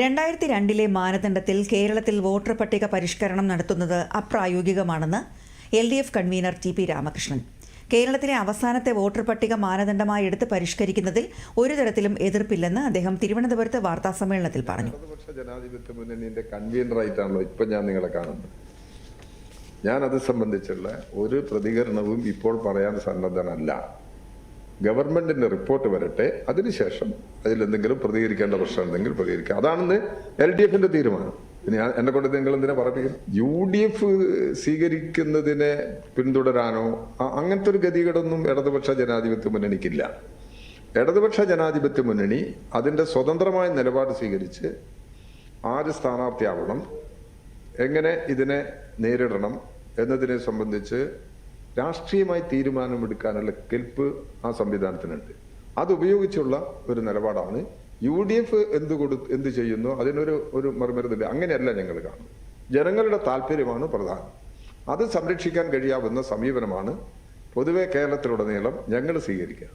രണ്ടായിരത്തി രണ്ടിലെ മാനദണ്ഡത്തിൽ കേരളത്തിൽ വോട്ടർ പട്ടിക പരിഷ്കരണം നടത്തുന്നത് അപ്രായോഗികമാണെന്ന് L D F convenor T P Ramakrishnan. കേരളത്തിലെ അവസാനത്തെ വോട്ടർ പട്ടിക മാനദണ്ഡമായി എടുത്ത് പരിഷ്കരിക്കുന്നതിൽ ഒരു തരത്തിലും എതിർപ്പില്ലെന്ന് അദ്ദേഹം തിരുവനന്തപുരത്ത് വാർത്താസമ്മേളനത്തിൽ പറഞ്ഞു. ഞാൻ ഞാൻ അത് സംബന്ധിച്ചുള്ള ഒരു പ്രതികരണവും ഇപ്പോൾ പറയാൻ സന്നദ്ധനല്ല. ഗവൺമെന്റിന്റെ റിപ്പോർട്ട് വരട്ടെ. അതിനുശേഷം അതിലെന്തെങ്കിലും പ്രതികരിക്കേണ്ട പ്രശ്നം ഉണ്ടെങ്കിൽ പ്രതികരിക്കുക അതാണെന്ന് എൽ ഡി എഫിന്റെ തീരുമാനം. ഇനി എന്നെ കൊണ്ട് നിങ്ങൾ എന്തിനാ പറയിപ്പിക്കും യു ഡി എഫ് സ്വീകരിക്കുന്നതിനെ പിന്തുടരാനോ അങ്ങനത്തെ ഒരു ഗതികേടൊന്നും ഇടതുപക്ഷ ജനാധിപത്യ മുന്നണിക്കില്ല. ഇടതുപക്ഷ ജനാധിപത്യ മുന്നണി അതിന്റെ സ്വതന്ത്രമായ നിലപാട് സ്വീകരിച്ച് ആര് സ്ഥാനാർത്ഥിയാവണം എങ്ങനെ ഇതിനെ നേരിടണം എന്നതിനെ സംബന്ധിച്ച് രാഷ്ട്രീയമായി തീരുമാനമെടുക്കാനുള്ള കെൽപ്പ് ആ സംവിധാനത്തിനുണ്ട്. അത് ഉപയോഗിച്ചുള്ള ഒരു നിലപാടാണ്. യു ഡി എഫ് എന്ത് കൊടു എന്ത് ചെയ്യുന്നു അതിനൊരു ഒരു മറുമരുന്നില്ല. അങ്ങനെയല്ല ഞങ്ങൾ കാണുന്നത്. ജനങ്ങളുടെ താല്പര്യമാണ് പ്രധാനം. അത് സംരക്ഷിക്കാൻ കഴിയാവുന്ന സമീപനമാണ് പൊതുവെ കേരളത്തിലുടനീളം ഞങ്ങൾ സ്വീകരിക്കുക.